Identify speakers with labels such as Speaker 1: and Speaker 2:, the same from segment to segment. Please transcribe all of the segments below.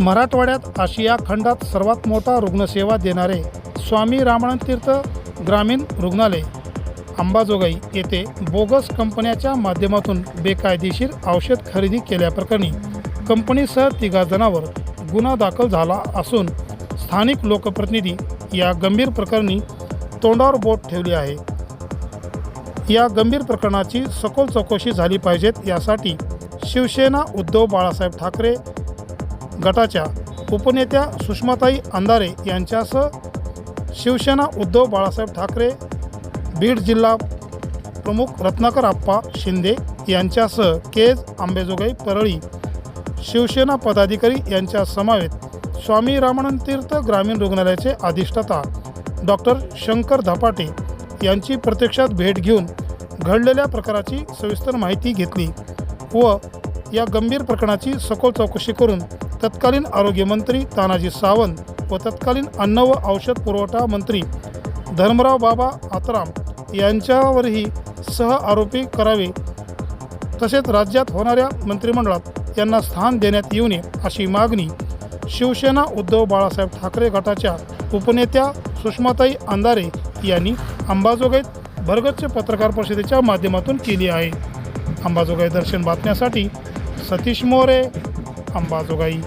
Speaker 1: मराठवाड्यात आशिया खंडात सर्वात मोठा रुग्णसेवा देणारे स्वामी रामानंद तीर्थ ग्रामीण रुग्णालय अंबाजोगाई येथे बोगस कंपन्याच्या माध्यमातून बेकायदेशीर औषध खरेदी केल्याप्रकरणी कंपनीसह तिघा जणांवर गुन्हा दाखल झाला असून स्थानिक लोकप्रतिनिधी या गंभीर प्रकरणी तोंडावर बोट ठेवली आहे. या गंभीर प्रकरणाची सखोल चौकशी झाली पाहिजेत यासाठी शिवसेना उद्धव बाळासाहेब ठाकरे गटाच्या उपनेत्या सुषमाताई अंधारे यांच्यासह शिवसेना उद्धव बाळासाहेब ठाकरे बीड जिल्हा प्रमुख रत्नाकर आप्पा शिंदे यांच्यासह केज आंबेजोगाई परळी शिवसेना पदाधिकारी यांच्या समावेत स्वामी रामानंद तीर्थ ग्रामीण रुग्णालयाचे अधिष्ठाता डॉक्टर शंकर धपाटे यांची प्रत्यक्षात भेट घेऊन घडलेल्या प्रकाराची सविस्तर माहिती घेतली व या गंभीर प्रकरणाची सखोल चौकशी करून तत्कालीन आरोग्यमंत्री तानाजी सावंत व तत्कालीन अन्न व औषध पुरवठा मंत्री धर्मराव बाबा आतराम यांच्यावरही सह आरोपी करावे तसेच राज्यात होणाऱ्या मंत्रिमंडळात यांना स्थान देण्यात येऊ नये अशी मागणी शिवसेना उद्धव बाळासाहेब ठाकरे गटाच्या उपनेत्या सुषमाताई अंधारे यांनी अंबाजोगाईत भरगच्च पत्रकार परिषदेच्या माध्यमातून केली आहे. अंबाजोगाई दर्शन बातम्यासाठी सतीश मोरे अंबाजोगाई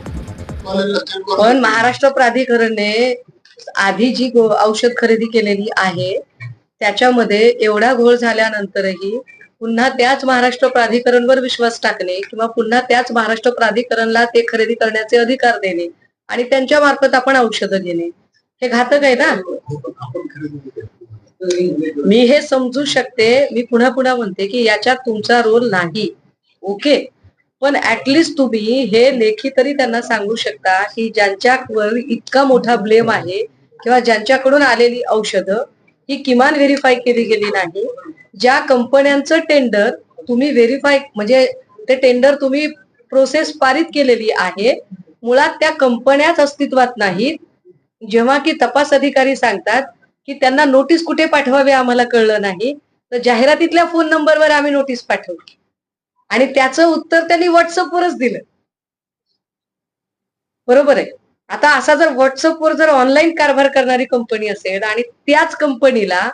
Speaker 2: पण महाराष्ट्र प्राधिकरणने आधी जी औषध खरेदी केलेली आहे त्याच्यामध्ये एवढा घोळ झाल्यानंतरही पुन्हा त्याच महाराष्ट्र प्राधिकरणवर विश्वास टाकणे किंवा पुन्हा त्याच महाराष्ट्र प्राधिकरणला ते खरेदी करण्याचे अधिकार देणे आणि त्यांच्या मार्फत आपण औषधं घेणे हे घातक आहे ना? मी हे समजू शकते मी पुन्हा पुन्हा म्हणते की याच्यात तुमचा रोल नाही. ओके? पण ऍटलिस्ट तुम्ही हे लेखी तरी त्यांना सांगू शकता की ज्यांच्यावर इतका मोठा ब्लेम आहे किंवा ज्यांच्याकडून आलेली औषधं ही किमान व्हेरीफाय केली गेली नाही. ज्या कंपन्यांचं टेंडर तुम्ही व्हेरीफाय म्हणजे ते टेंडर तुम्ही प्रोसेस पारित केलेली आहे मुळात त्या कंपन्याच अस्तित्वात नाहीत. जेव्हा की तपास अधिकारी सांगतात की त्यांना नोटीस कुठे पाठवावे आम्हाला कळलं नाही. तर जाहिरातीतल्या फोन नंबरवर आम्ही नोटीस पाठवली. आणि त्याचं उत्तर त्यांनी व्हॉट्सअपवरच दिलं. बरोबर आहे. आता असा जर व्हॉट्सअपवर जर ऑनलाईन कारभार करणारी कंपनी असेल आणि त्याच कंपनीला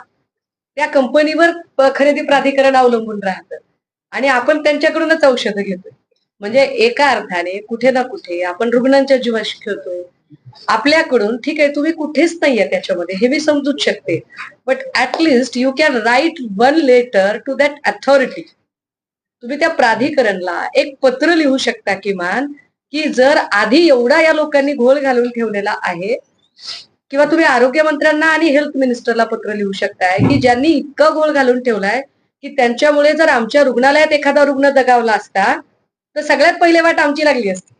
Speaker 2: त्या कंपनीवर खरेदी प्राधिकरण अवलंबून राहतं. आणि आपण त्यांच्याकडूनच औषधं घेतोय. म्हणजे एका अर्थाने कुठे ना कुठे आपण रुग्णांच्या जीवाशी खेळतोय. आपल्याकडून ठीक आहे तुम्ही कुठेच नाहीये त्याच्यामध्ये हे मी समजूच शकते. But at least you can write one letter to that authority तुम्ही त्या प्राधिकरणला एक पत्र लिहू शकता किमान की जर आधी एवढा या लोकांनी घोळ घालून ठेवलेला आहे किंवा तुम्ही आरोग्यमंत्र्यांना आणि हेल्थ मिनिस्टरला पत्र लिहू शकताय की ज्यांनी इतका घोळ घालून ठेवलाय की त्यांच्यामुळे जर आमच्या रुग्णालयात एखादा रुग्ण दगावला असता तर सगळ्यात पहिले वाट आमची लागली असती.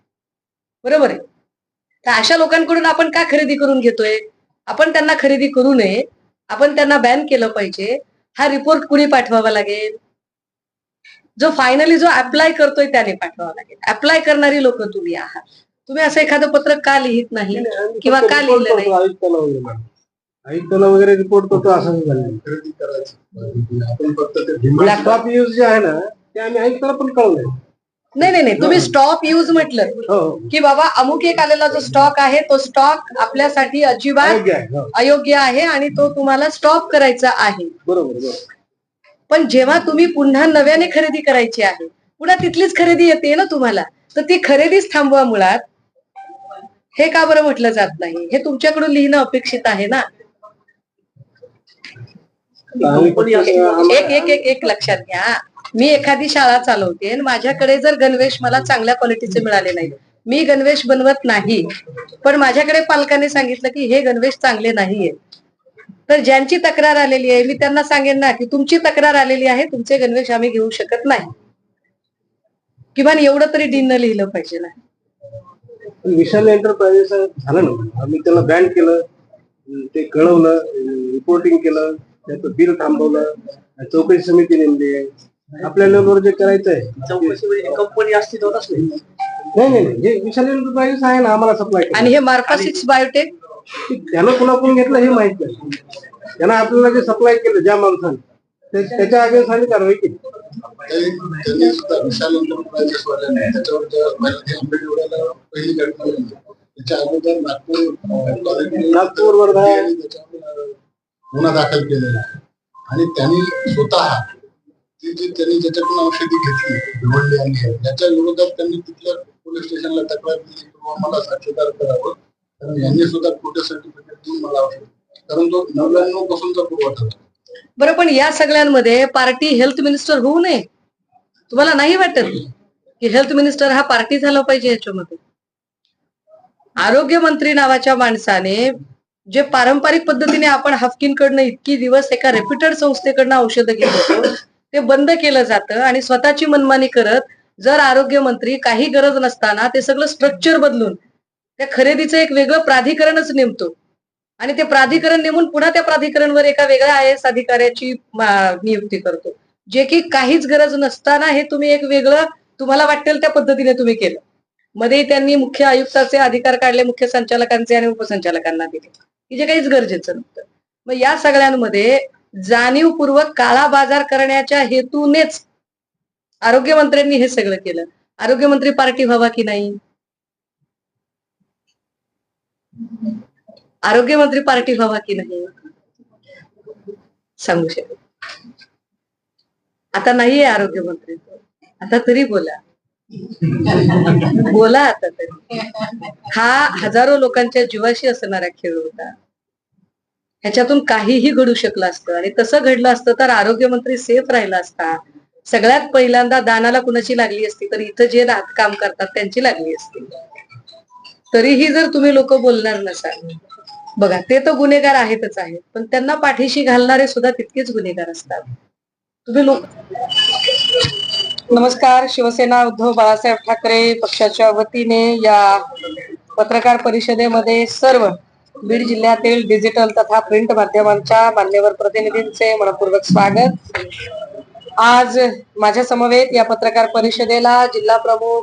Speaker 2: बरोबर आहे? तर अशा लोकांकडून आपण का खरेदी करून घेतोय? आपण त्यांना खरेदी करू नये. आपण त्यांना बॅन केलं पाहिजे. हा रिपोर्ट कुणी पाठवावा लागेल? जो फायनली जो अप्लाय करतोय त्याने पाठवावा लागेल. अप्लाय करणारी लोक तुम्ही आहात. तुम्ही असं एखादं पत्र का लिहित नाही? किंवा का लिहिलं नाही?
Speaker 3: आयुक्ताला वगैरे रिपोर्ट करतो असं झालं
Speaker 4: खरेदी करायची. आपण फक्त ते डिमांड
Speaker 3: स्टॉप यूज जे आहे ना ते आम्ही आयुक्ताला पण कळवलंय.
Speaker 2: नाही नाही नाही. तुम्ही स्टॉप यूज म्हटलं.
Speaker 3: हो. हो.
Speaker 2: की बाबा अमुक एक आलेला जो स्टॉक आहे तो स्टॉक आपल्यासाठी अजिबात
Speaker 3: हो.
Speaker 2: अयोग्य आहे आणि तो तुम्हाला स्टॉप करायचा आहे.
Speaker 3: बरोबर बरोबर.
Speaker 2: पण जेव्हा तुम्ही पुन्हा नव्याने खरेदी करायची आहे पुन्हा तिथलीच खरेदी येते ना तुम्हाला तर ती खरेदीच थांबवा मुळात. हे का बरं म्हटलं जात नाही? हे तुमच्याकडून लिहिणं अपेक्षित आहे ना? एक एक एक एक लक्षात घ्या. मी एखादी शाळा चालवते आणि माझ्याकडे जर गणवेश मला चांगल्या क्वालिटीचे मिळाले नाही मी गणवेश बनवत नाही. पण माझ्याकडे पालकाने सांगितलं की हे गणवेश चांगले नाहीये. तर ज्यांची तक्रार आलेली आहे मी त्यांना सांगेन ना की तुमची तक्रार आलेली आहे तुमचे गणवेश आम्ही घेऊ शकत नाही. किमान एवढं तरी डीन लिहिलं पाहिजे ना.
Speaker 3: विशाल एंटरप्राइजेस झालं ना. आम्ही त्याला बॅन केलं ते कळवलं रिपोर्टिंग केलं त्याचं बिल थांबवलं चौकशी समिती नेमली. आपल्या लेवलवर जे करायचं आहे चौकशी कंपनी अस्तित्वातच नाही. नाही नाही नाही. जे विशाल एंटरप्राइजेस आहे ना आम्हाला सप्लाय
Speaker 2: आणि हे मार्फा सिक्स बायोटेक
Speaker 3: त्यानं कुणाकडून घेतलं हे माहीत नाही. त्यानं आपल्याला जे सप्लाय केलं ज्या माणसाने त्याच्या अगेन्स्ट आम्ही कारवाई केली.
Speaker 4: पहिली नागपूर
Speaker 3: वर्धा.
Speaker 4: गुन्हा दाखल केलेला आहे. आणि त्यांनी स्वतः ती जी त्यांनी ज्याच्याकडून औषधी घेतली भिवंडी आणि याच्या विरोधात त्यांनी तिथल्या पोलीस स्टेशनला तक्रार दिली की बाबा मला साक्षीदार करावं. कारण यांनी सुद्धा खोटे सर्टिफिकेट देऊन मला कारण तो नव्याण्णव पासूनचा पुरवठा
Speaker 2: बरं पण या सगळ्यांमध्ये पार्टी हेल्थ मिनिस्टर होऊ नये. तुम्हाला नाही वाटत की हेल्थ मिनिस्टर हा पार्टी झाला पाहिजे याच्यामध्ये? आरोग्य मंत्री नावाच्या माणसाने जे पारंपरिक पद्धतीने आपण हाफकिनकडनं इतकी दिवस एका रेप्युटेड संस्थेकडनं औषधं घेत होतो ते बंद केलं जातं आणि स्वतःची मनमानी करत जर आरोग्य मंत्री काही गरज नसताना ते सगळं स्ट्रक्चर बदलून त्या खरेदीचं एक वेगळं प्राधिकरणच नेमतो. आणि ते प्राधिकरण नेमून पुन्हा त्या प्राधिकरणवर एका वेगळ्या आय एस अधिकाऱ्याची नियुक्ती करतो. जे की काहीच गरज नसताना हे तुम्ही एक वेगळं तुम्हाला वाटेल त्या पद्धतीने तुम्ही केलं. मध्ये त्यांनी मुख्य आयुक्ताचे अधिकार काढले मुख्य संचालकांचे आणि उपसंचालकांना दिले. की जे काहीच गरजेचं नव्हतं. मग या सगळ्यांमध्ये जाणीवपूर्वक काळा बाजार करण्याच्या हेतूनेच आरोग्यमंत्र्यांनी हे सगळं केलं. आरोग्यमंत्री पार्टी व्हावा की नाही? आरोग्यमंत्री पार्टी व्हावा की नाही? सांगू शकत आता नाहीये आरोग्यमंत्री. आता तरी बोला. बोला आता तरी. हा हजारो लोकांच्या जीवाशी असणारा खेळ होता. ह्याच्यातून काहीही घडू शकलं असतं. आणि तसं घडलं असतं तर आरोग्यमंत्री सेफ राहिला असता. सगळ्यात पहिल्यांदा दानाला कुणाची लागली असती तर इथं जे काम करतात त्यांची लागली असती. तरीही जर तुम्ही लोक बोलणार नसाल बघा ते तर गुन्हेगार आहेतच आहेत पण त्यांना पाठीशी घालणारे सुद्धा तितकेच गुन्हेगार असतात. तुम्ही लोक नमस्कार शिवसेना उद्धव बाळासाहेब ठाकरे पक्षाच्या वतीने या पत्रकार परिषदेमध्ये सर्व बीड जिल्ह्यातील डिजिटल तथा प्रिंट माध्यमांच्या मान्यवर प्रतिनिधींचे मनपूर्वक स्वागत. आज माझ्या समवेत या पत्रकार परिषदेला जिल्हा प्रमुख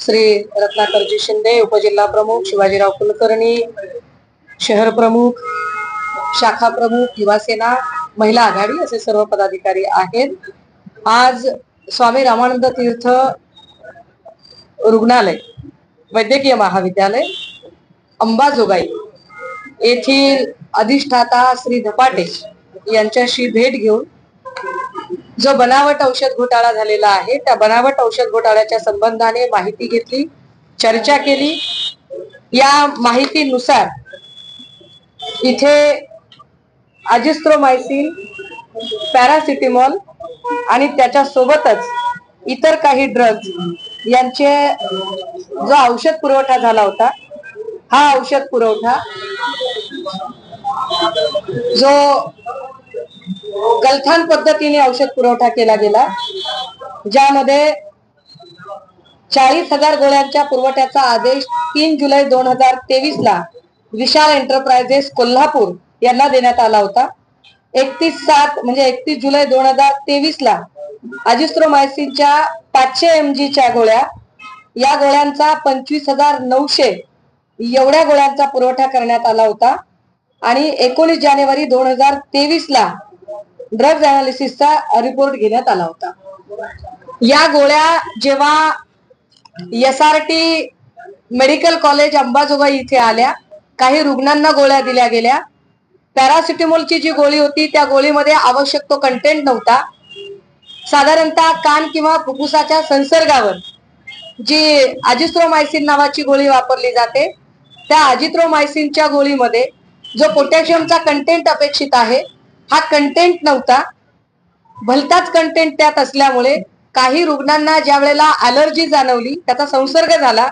Speaker 2: श्री रत्नाकरजी शिंदे उपजिल्हा प्रमुख शिवाजीराव कुलकर्णी शहर प्रमुख शाखा प्रमुख युवासेना महिला आघाडी असे सर्व पदाधिकारी आहेत. आज स्वामी रामानंद तीर्थ रुग्णालय वैद्यकीय महाविद्यालय अंबाजोगाई येथील अधिष्ठाता श्री धपाटे यांच्याशी भेट घेऊन जो बनावट औषध घोटाळा झालेला आहे त्या बनावट औषध घोटाळ्याच्या संबंधाने माहिती घेतली चर्चा केली. या माहितीनुसार इथे अजिस्ट्रोमायसिन पॅरासिटेमॉल आणि त्याच्या सोबतच इतर काही ड्रग्ज यांचे जो औषध पुरवठा झाला होता हा औषध पुरवठा जो गलथान पद्धतीने औषध पुरवठा केला गेला ज्यामध्ये चाळीस हजार गोळ्यांच्या पुरवठ्याचा आदेश तीन जुलै दोन हजार तेवीस ला विशाल एंटरप्राइजेस कोल्हापूर यांना देण्यात आला होता. एकतीस सात म्हणजे एकतीस जुलै दोन हजार तेवीस ला अजिस्ट्रोमायसिनच्या पाचशे एम च्या गोळ्या या गोळ्यांचा पंचवीस हजार नऊशे एवढ्या गोळ्यांचा पुरवठा करण्यात आला होता. आणि एकोणीस जानेवारी दोन हजार तेवीस ला ड्रग्ज अनालिसिसचा रिपोर्ट घेण्यात आला होता. या गोळ्या जेव्हा S R T medical college Ambajogai इथे आल्या काही रुग्णांना गोळ्या दिल्या गेल्या. पॅरासिटेमॉलची जी गोळी होती त्या गोळीमध्ये आवश्यक तो कंटेंट नव्हता. साधारणतः कान किंवा फुफ्फुसाच्या संसर्गावर जी अजिथ्रोमायसिन नावाची गोळी वापरली जाते त्या अजिथ्रोमायसिनच्या गोळीमध्ये जो पोटॅशियमचा कंटेंट अपेक्षित आहे हा कंटेंट नव्हता. भलताच कंटेंट त्यात असल्यामुळे काही रुग्णांना ज्या वेळेला अलर्जी जाणवली त्याचा संसर्ग झाला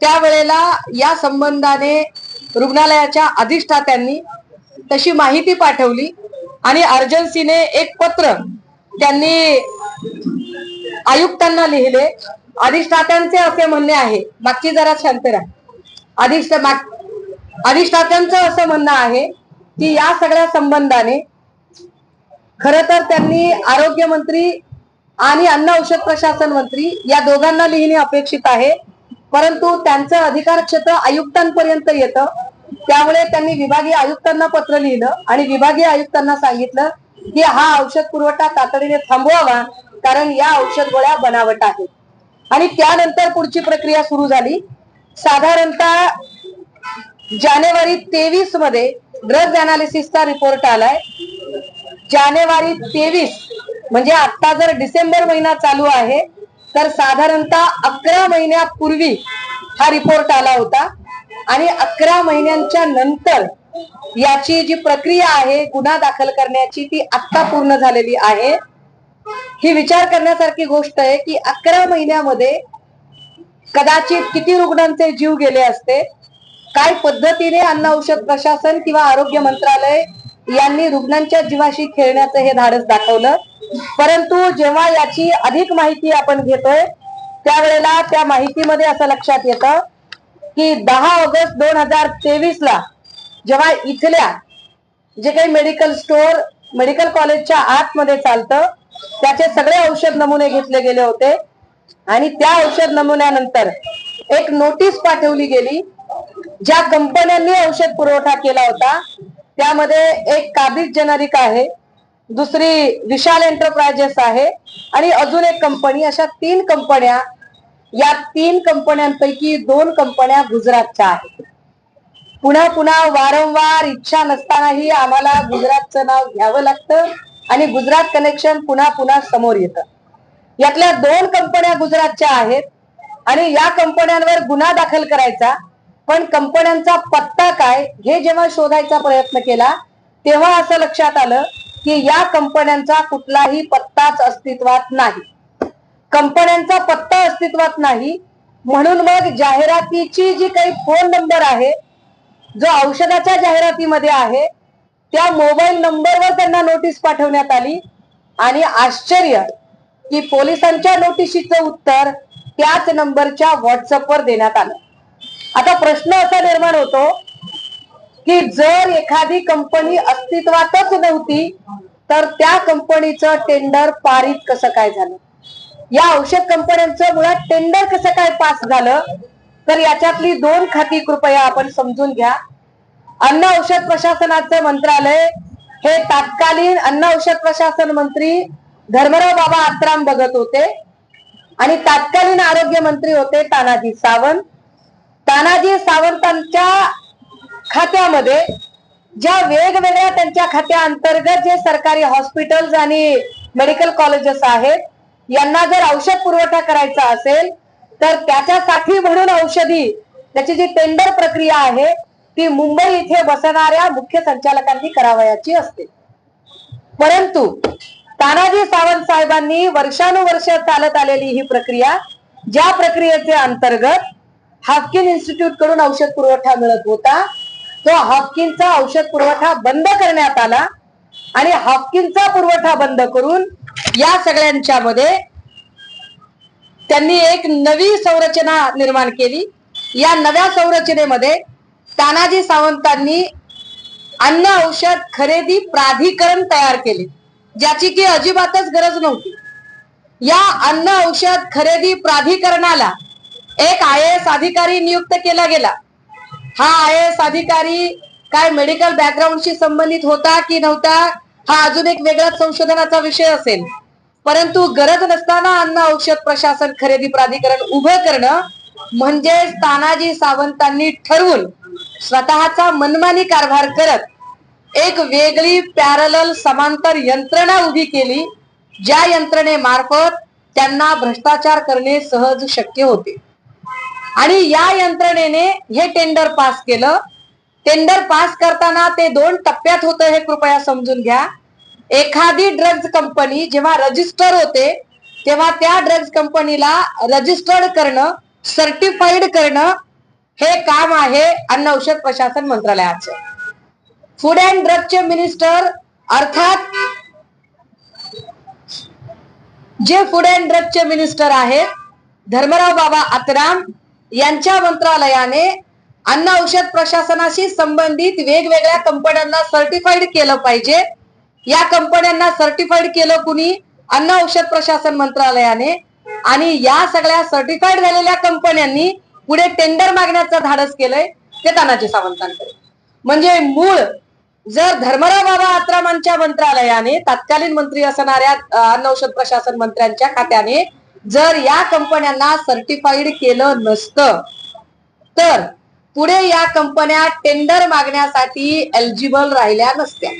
Speaker 2: त्यावेळेला या संबंधाने रुग्णालयाच्या अधिष्ठात्यांनी तशी माहिती पाठवली आणि अर्जन्सीने एक पत्र त्यांनी आयुक्तांना लिहिले. अधिष्ठात्यांचे असे म्हणणे आहे मागची जरा शांत राहा. अधिष्ठ माग- अधिष्ठात्यांचं असं म्हणणं आहे की या सगळ्या संबंधाने खर तर त्यांनी आरोग्य मंत्री आणि अन्न औषध प्रशासन मंत्री या दोघांना लिहिणे अपेक्षित आहे. परंतु त्यांचं अधिकार क्षेत्र आयुक्तांपर्यंत येतं. त्यामुळे त्यांनी विभागीय आयुक्तांना पत्र लिहिलं आणि विभागीय आयुक्तांना सांगितलं की हा औषध पुरवठा तातडीने थांबवावा कारण या औषध गोळ्या बनावट आहेत. आणि त्यानंतर पुढची प्रक्रिया सुरू झाली. साधारणतः जानेवारी तेवीसमध्ये ड्रग्ज अनालिसिसचा रिपोर्ट आलाय. जानेवारी तेवीस म्हणजे आता जर डिसेंबर महिना चालू आहे तर साधारणतः अकरा महिन्यापूर्वी हा रिपोर्ट आला होता. आणि अकरा महिन्यांच्या नंतर याची जी प्रक्रिया आहे गुन्हा दाखल करण्याची ती आत्ता पूर्ण झालेली आहे. ही विचार करण्यासारखी गोष्ट आहे की अकरा महिन्यामध्ये कदाचित किती रुग्णांचे जीव गेले असते काय पद्धतीने अन्न औषध प्रशासन किंवा आरोग्य मंत्रालय यांनी रुग्णांच्या जीवाशी खेळण्याचं हे धाडस दाखवलं परंतु जेव्हा याची अधिक माहिती आपण घेतोय त्यावेळेला त्या माहितीमध्ये असं लक्षात येतं की दहा ऑगस्ट दोन हजार तेवीस ला जेव्हा इथल्या जे काही मेडिकल स्टोअर मेडिकल कॉलेजच्या आतमध्ये चालतं त्याचे सगळे औषध नमुने घेतले गेले होते. आणि त्या औषध नमुन्यानंतर एक नोटीस पाठवली गेली ज्या कंपन्यांनी औषध पुरवठा केला होता त्यामध्ये एक काबिज जेनरिक आहे दुसरी विशाल एंटरप्राइजेस आहे. आणि अजून एक कंपनी अशा तीन कंपन्या या तीन कंपन्यांपैकी दोन कंपन्या गुजरातच्या आहेत. पुन्हा पुन्हा वारंवार इच्छा नसतानाही आम्हाला गुजरातचं नाव घ्यावं लागतं आणि गुजरात कनेक्शन पुन्हा पुन्हा समोर येतं. यातल्या दोन कंपन्या गुजरातच्या आहेत. आणि या कंपन्यांवर गुन्हा दाखल करायचा. पण कंपन्यांचा पत्ता काय हे जेव्हा शोधायचा प्रयत्न केला तेव्हा असं लक्षात आलं की या कंपन्यांचा कुठलाही पत्ताच अस्तित्वात नाही. कंपन्यांचा पत्ता अस्तित्वात नाही म्हणून मग जाहिरातीची जी काही फोन नंबर आहे जो औषधाच्या जाहिरातीमध्ये आहे त्या मोबाईल नंबरवर त्यांना नोटीस पाठवण्यात आली. आणि आश्चर्य की पोलिसांच्या नोटिशीचं उत्तर त्याच नंबरच्या व्हॉट्सअपवर देण्यात आलं. आता प्रश्न असा निर्माण होतो की जर एखादी कंपनी अस्तित्वातच नव्हती तर त्या कंपनीचं टेंडर पारित कसं काय झालं? या औषध कंपन्यांचं मुळात टेंडर कसं काय पास झालं? तर याच्यातली दोन खाती कृपया आपण समजून घ्या. अन्न औषध प्रशासनाचं मंत्रालय हे तात्कालीन अन्न औषध प्रशासन मंत्री धर्मराव बाबा आत्राम बघत होते आणि तात्कालीन आरोग्य मंत्री होते तानाजी सावंत. तानाजी सावंतांच्या खात्यामध्ये ज्या वेगवेगळ्या त्यांच्या खात्या अंतर्गत जे सरकारी हॉस्पिटल्स आणि मेडिकल कॉलेजेस आहेत यांना जर औषध पुरवठा करायचा असेल तर त्याच्यासाठी म्हणून औषधी त्याची जी टेंडर प्रक्रिया आहे ती मुंबई इथे बसणाऱ्या मुख्य संचालकांनी करावयाची असते. परंतु तानाजी सावंत साहेबांनी वर्षानुवर्ष चालत आलेली ही प्रक्रिया ज्या प्रक्रियेचे अंतर्गत हाफकिन इन्स्टिट्यूटकडून औषध पुरवठा मिळत होता तो हाफकिनचा औषध पुरवठा बंद करण्यात आला आणि हाफकिनचा पुरवठा बंद करून या सगळ्यांच्या मध्ये त्यांनी एक नवी संरचना निर्माण केली. या नव्या संरचनेमध्ये तानाजी सावंतांनी अन्न औषध खरेदी प्राधिकरण तयार केले ज्याची की अजिबातच गरज नव्हती. या अन्न औषध खरेदी प्राधिकरणाला एक आय एस अधिकारी नियुक्त केला गेला. हा आय एस अधिकारी काय मेडिकल बॅकग्राऊंडशी संबंधित होता की नव्हता हा अजून एक वेगळाच संशोधनाचा विषय असेल. परंतु गरज नसताना अन्न औषध प्रशासन खरेदी प्राधिकरण उभं करणं म्हणजे तानाजी सावंतांनी ठरवून स्वतःचा मनमानी कारभार करत एक वेगळी पॅरल समांतर यंत्रणा उभी केली ज्या यंत्रणेमार्फत त्यांना भ्रष्टाचार करणे सहज शक्य होते. आणि या यंत्रणेने हे टेंडर पास केलं. टेंडर पास करताना ते दोन टप्प्यात होतं हे कृपया समजून घ्या. एखादी ड्रग्ज कंपनी जेव्हा रजिस्टर होते तेव्हा त्या ड्रग्ज कंपनीला रजिस्टर्ड करणं सर्टिफाईड करणं हे काम आहे अन्न औषध प्रशासन मंत्रालयाचं. फूड अँड ड्रगचे मिनिस्टर अर्थात जे फूड अँड ड्रगचे मिनिस्टर आहेत धर्मराव बाबा आतराम यांच्या मंत्रालयाने अन्न औषध प्रशासनाशी संबंधित वेगवेगळ्या कंपन्यांना सर्टिफाईड केलं पाहिजे. या कंपन्यांना सर्टिफाईड केलं कुणी? अन्न औषध प्रशासन मंत्रालयाने. आणि या सगळ्या सर्टिफाईड झालेल्या कंपन्यांनी पुढे टेंडर मागण्याचं धाडस केलंय ते तानाजी सावंतांकडे. म्हणजे मूळ जर धर्मराव बाबा आत्रामांच्या मंत्रालयाने तत्कालीन मंत्री असणाऱ्या अन्न औषध प्रशासन मंत्र्यांच्या खात्याने जर या कंपन्यांना सर्टिफाईड केलं नसतं तर पुढे या कंपन्या टेंडर मागण्यासाठी एलिजिबल राहिल्या नसत्या.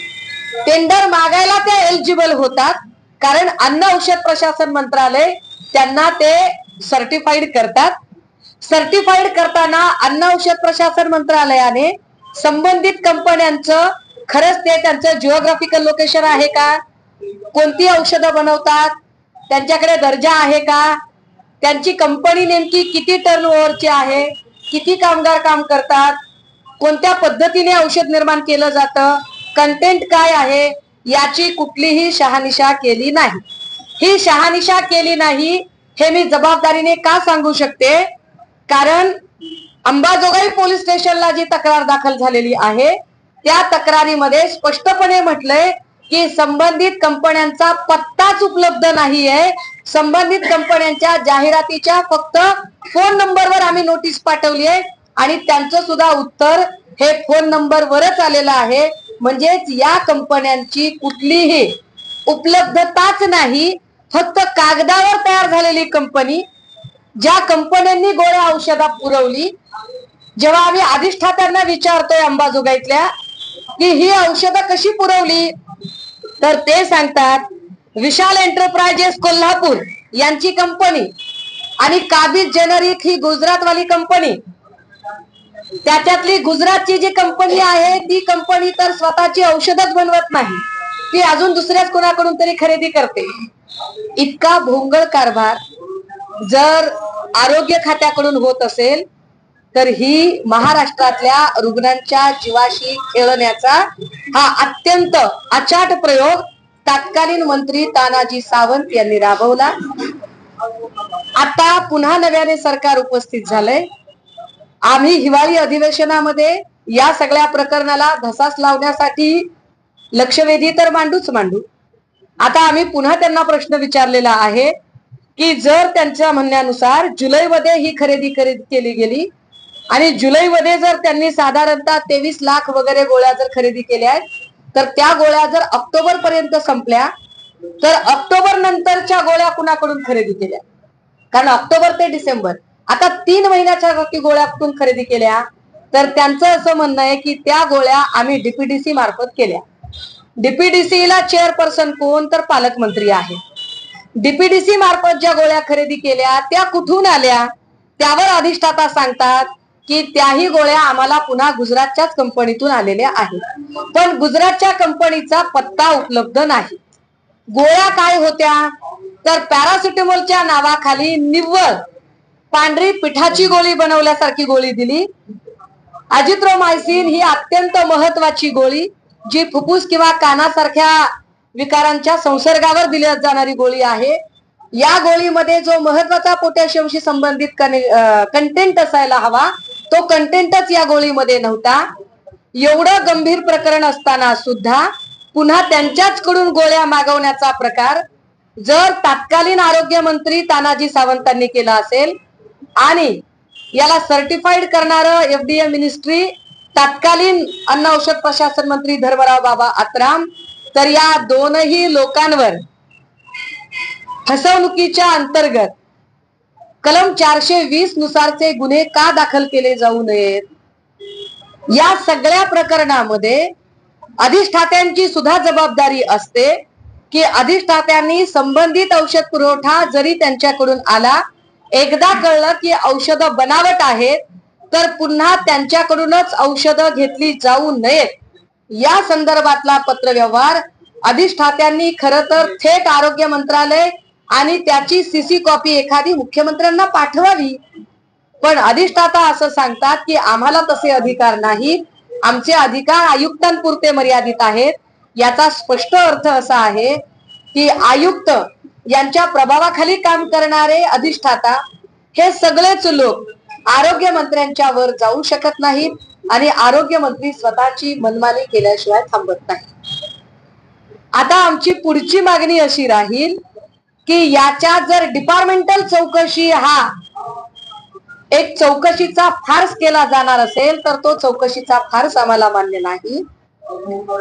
Speaker 2: टेंडर मागायला त्या एलिजिबल होतात कारण अन्न औषध प्रशासन मंत्रालय त्यांना ते सर्टिफाईड करतात. सर्टिफाईड करताना अन्न औषध प्रशासन मंत्रालयाने संबंधित कंपन्यांचं खरंच ते त्यांचं जिओग्राफिकल लोकेशन आहे का? कोणती औषधं बनवतात? त्यांच्याकडे दर्जा आहे का? त्यांची कंपनी नेमकी किती टर्न ओव्हरची आहे? किती कामगार काम करतात? कोणत्या पद्धतीने औषध निर्माण केलं जातं? कंटेंट काय आहे? याची कुठलीही शहानिशा केली नाही. ही शहानिशा केली नाही हे मी जबाबदारीने का सांगू शकते? कारण अंबाजोगाई पोलीस स्टेशनला जी तक्रार दाखल झालेली आहे त्या तक्रारीमध्ये स्पष्टपणे म्हटलंय की संबंधित कंपन्यांचा पत्ताच उपलब्ध नाहीये. संबंधित कंपन्यांच्या जाहिरातीच्या फक्त फोन नंबरवर आम्ही नोटीस पाठवली आहे आणि त्यांचं सुद्धा उत्तर हे फोन नंबरवरच आलेलं आहे. म्हणजेच या कंपन्यांची कुठलीही उपलब्धताच नाही. फक्त कागदावर तयार झालेली कंपनी ज्या कंपन्यांनी गोळ्या औषधा पुरवली. जेव्हा आम्ही अधिष्ठात्यांना विचारतोय अंबाजोगाईतल्या की ही औषधं कशी पुरवली? तर ते सांगतात विशाल एंटरप्राइजेस कोल्हापूर यांची कंपनी आणि काबीज जेनरिक ही गुजरातवाली कंपनी त्याच्यातली गुजरातची जी कंपनी आहे ती कंपनी तर स्वतःची औषधच बनवत नाही. ती अजून दुसऱ्याच कोणाकडून तरी खरेदी करते. इतका भोंगळ कारभार जर आरोग्य खात्याकडून होत असेल तर ही महाराष्ट्रातल्या रुग्णांच्या जीवाशी खेळण्याचा हा अत्यंत अचाट प्रयोग तत्कालीन मंत्री तानाजी सावंत यांनी राबवला. आता पुन्हा नव्याने सरकार उपस्थित झालंय. आम्ही हिवाळी अधिवेशनामध्ये या सगळ्या प्रकरणाला धसास लावण्यासाठी लक्षवेधी तर मांडूच मांडू. आता आम्ही पुन्हा त्यांना प्रश्न विचारलेला आहे की जर त्यांच्या म्हणण्यानुसार जुलैमध्ये ही खरेदी खरेदी केली गेली आणि जुलैमध्ये जर त्यांनी साधारणतः तेवीस लाख वगैरे गोळ्या जर खरेदी केल्या आहेत तर त्या गोळ्या जर ऑक्टोबर पर्यंत संपल्या तर ऑक्टोबर नंतरच्या गोळ्या कुणाकडून खरेदी केल्या? कारण ऑक्टोबर ते डिसेंबर. आता तीन महिन्याच्या गोळ्या कुठून खरेदी केल्या? तर त्यांचं असं म्हणणं आहे की त्या गोळ्या आम्ही डीपीडीसी मार्फत केल्या. डीपीडीसी ला चेअरपर्सन कोण? तर पालकमंत्री आहे. डीपीडीसी मार्फत ज्या गोळ्या खरेदी केल्या त्या कुठून आल्या? त्यावर अधिष्ठाता सांगतात की त्याही गोळ्या आम्हाला पुन्हा गुजरातच्याच कंपनीतून आलेल्या आहेत. पण गुजरातच्या कंपनीचा पत्ता उपलब्ध नाही. गोळ्या काय होत्या? तर पॅरासिटेमॉलच्या नावाखाली निव्वळ पांढरी पिठाची गोळी बनवल्यासारखी गोळी दिली. अजिथ्रोमायसिन ही अत्यंत महत्वाची गोळी जी फुफ्फुस किंवा कानासारख्या विकारांच्या संसर्गावर दिली जाणारी गोळी आहे. या गोळीमध्ये जो महत्त्वाचा पोटॅशियमशी संबंधित कंटेंट असायला हवा तो कंटेंटच या गोळीमध्ये नव्हता. एवढं गंभीर प्रकरण असताना सुद्धा पुन्हा त्यांच्याच कडून गोळ्या मागवण्याचा प्रकार जर तत्कालीन आरोग्य मंत्री तानाजी सावंतांनी केला असेल आणि याला सर्टिफाईड करणार एफडीए मिनिस्ट्री तत्कालीन अन्न औषध प्रशासन मंत्री धर्मराव बाबा आत्राम तर या दोनही लोकांवर फसवणुकीच्या अंतर्गत कलम चारशे वीस नुसारचे गुन्हे का दाखल केले जाऊ नयेत? या सगळ्या प्रकरणामध्ये अधिष्ठात्यांची सुद्धा जबाबदारी असते की अधिष्ठात्यांनी संबंधित औषध पुरवठा जरी त्यांच्याकडून आला एकदा कळलं की औषधं बनावट आहेत तर पुन्हा त्यांच्याकडूनच औषधं घेतली जाऊ नयेत. या संदर्भातला पत्रव्यवहार अधिष्ठात्यांनी खर तर थेट आरोग्य मंत्रालय आणि त्याची सीसी कॉपी एखादी मुख्यमंत्र्यांना पाठवावी. पण अधिष्ठाता असं सांगतात की आम्हाला तसे अधिकार नाहीत. आमचे अधिकार आयुक्तांपुरते मर्यादित आहेत. याचा स्पष्ट अर्थ असा आहे की आयुक्त यांच्या प्रभावाखाली काम करणारे अधिष्ठाता हे सगळेच लोक आरोग्य मंत्र्यांच्या वर जाऊ शकत नाहीत आणि आरोग्य मंत्री स्वतःची मनमानी केल्याशिवाय थांबत नाही आता आमची पुढची मागणी अशी राहील की याच्या जर डिपार्टमेंटल चौकशी हा एक चौकशीचा फार्स केला जाणार असेल तर तो चौकशीचा फार्स आम्हाला मान्य नाही.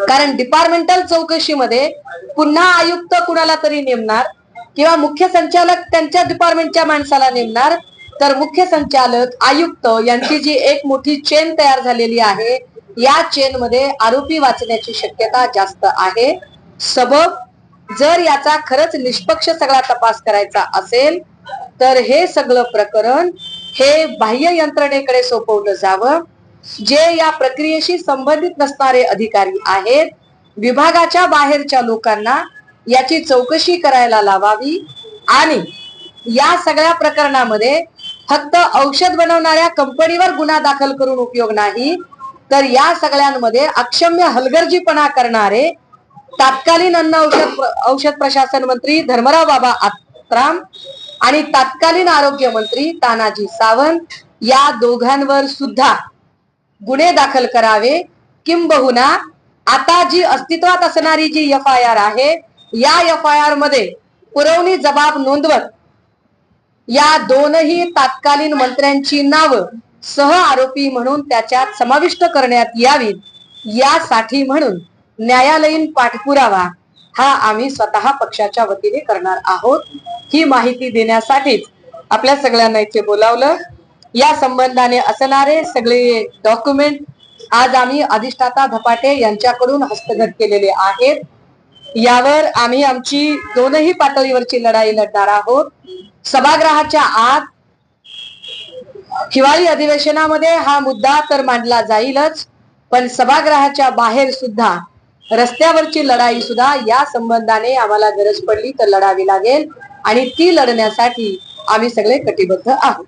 Speaker 2: कारण डिपार्टमेंटल चौकशीमध्ये पुन्हा आयुक्त कुणाला तरी नेमणार किंवा मुख्य संचालक त्यांच्या डिपार्टमेंटच्या माणसाला नेमणार तर मुख्य संचालक आयुक्त यांची जी एक मोठी चेन तयार झालेली आहे या चेन मध्ये आरोपी वाचण्याची शक्यता जास्त आहे. सबब जर याचा खरंच निष्पक्ष सगळा तपास करायचा असेल तर हे सगळं प्रकरण हे बाह्य यंत्रणेकडे सोपवलं जावं. जे या प्रक्रियेशी संबंधित नसणारे अधिकारी आहेत विभागाच्या बाहेरच्या लोकांना याची चौकशी करायला लावावी आणि या सगळ्या प्रकरणामध्ये फक्त औषध बनवणाऱ्या कंपनीवर गुन्हा दाखल करून उपयोग नाही तर या सगळ्यांमध्ये अक्षम्य हलगर्जीपणा करणारे तत्कालीन अन्न औषध औषध प्रशासन मंत्री धर्मराव बाबा आत्राम आणि तत्कालीन आरोग्य मंत्री तानाजी सावंत या दोघांवर सुद्धा गुन्हे दाखल करावे किंबहुना आता जी अस्तित्वात असणारी जी एफ आय आर आहे या एफ आय आरमध्ये पुरवणी जबाब नोंदवत या दोनही तत्कालीन मंत्र्यांची नावं सह आरोपी म्हणून त्याच्यात समाविष्ट करण्यात यावीत यासाठी म्हणून न्यायालयीन पाठपुरावा हा आम्ही स्वतः पक्षाच्या वतीने करणार आहोत. ही माहिती देण्यासाठीच आपल्या सगळ्यांना इथे बोलावलं. या संबंधाने असणारे सगळे डॉक्युमेंट आज आम्ही अधिष्ठाता धपाटे यांच्याकडून हस्तगत केलेले आहेत. यावर आम्ही आमची दोनही पातळीवरची लढाई लढणार आहोत. सभागृहाच्या आत हिवाळी अधिवेशनामध्ये हा मुद्दा तर मांडला जाईलच पण सभागृहाच्या बाहेर सुद्धा रस्त्यावरची लढाई सुद्धा या संबंधाने आम्हाला गरज पडली तर लढावी लागेल. आणि ती लढण्यासाठी आम्ही सगळे कटिबद्ध आहोत.